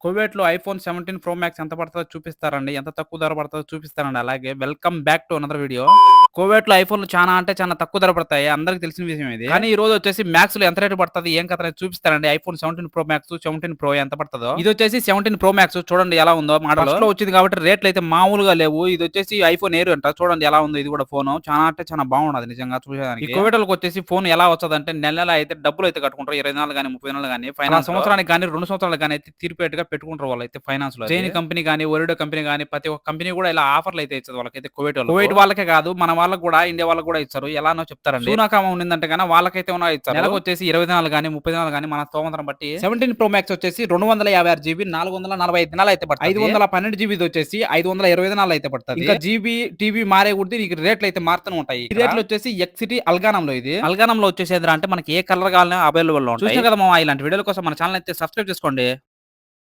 కువైట్‌లో iPhone 17 pro max ఎంత పడుతుందో చూపిస్తారండి. ఎంత తక్కువ ధర పడుతుందో చూపిస్తారండి అలాగే welcome back to another video. కువైట్‌లో ఐఫోన్‌లు చానా అంటే చానా తక్కువ ధర పడతాయి. అందరికి తెలిసిన విషయం ఇది. కానీ ఈ రోజు వచ్చేసి మాక్స్‌లో ఎంత రేట్ పడతది? ఏం కథ అనేది చూపిస్తానండి. ఐఫోన్ 17 ప్రో మాక్స్, 17 ప్రో ఎంత పడతదో. ఇది వచ్చేసి 17 ప్రో మాక్స్ చూడండి ఎలా ఉందో మోడల్. ఫస్ట్‌లో వచ్చింది కాబట్టి రేట్లు అయితే మామూలుగా లేవు. ఇది వచ్చేసి ఐఫోన్ ఎయిర్ అంట. చూడండి ఎలా ఉందో ఇది కూడా ఫోను. చానా అంటే చానా బాగున్నది నిజంగా చూసేదానికి. కువైట్‌లోకి వచ్చేసి ఫోన్ ఎలా వస్తదంటే నెల నెల అయితే డబ్బులు అయితే కట్టుకుంటారు. 20 నెలలు గాని, 30 నెలలు గాని ఫైనాన్స్ సంవత్సరానికి గాని, 2 సంవత్సరాలకు గాని అయితే తీర్పేట్టుగా పెట్టుకుంటారు వాళ్ళైతే ఫైనాన్స్‌లో. జైన్ కంపెనీ గాని, ఒరిడో కంపెనీ గాని ప్రతి ఒక్క కంపెనీ కూడా ఇలా ఆఫర్‌లు అయితే వాళ్ళకైతే కువైట్ వాళ్ళకి. కువైట్ వాళ్ళకే కాదు మన వాళ్ళకి కూడా ఇండియా వాళ్ళకి కూడా ఇస్తారు. ఎలానో చెప్తారండి. సూనాకామ ఉండిందంటే గాని వాళ్ళకైతే ఉన్నా ఇస్తారు. నెలకు వచ్చేసి 20 దినాలు గాని, 30 దినాలు గాని మన స్తోమతరం బట్టి 17 ప్రో మాక్స్ వచ్చేసి 256 జీబీ 445 దినాలు అయితే పడుతుంది. 512 జీబీ వచ్చేసి 520 దినాలు అయితే పడుతుంది. ఇంకా జీబీ టీబీ మారే కొద్దీ నీకు రేట్లు అయితే మారుతూనే ఉంటాయి. రేట్లు వచ్చేసి ఎక్సిటీ అల్గానంలో ఇది. అల్గానంలో వచ్చేసి ఏంటంటే మనకి ఏ కలర్ కావాలన్నా అవైలబుల్లో ఉంటాయి. కదా మామ ఇలాంటి వీడియోల కోసం మన ఛానల్ అయితే సబ్స్క్రైబ్ చేసుకోండి.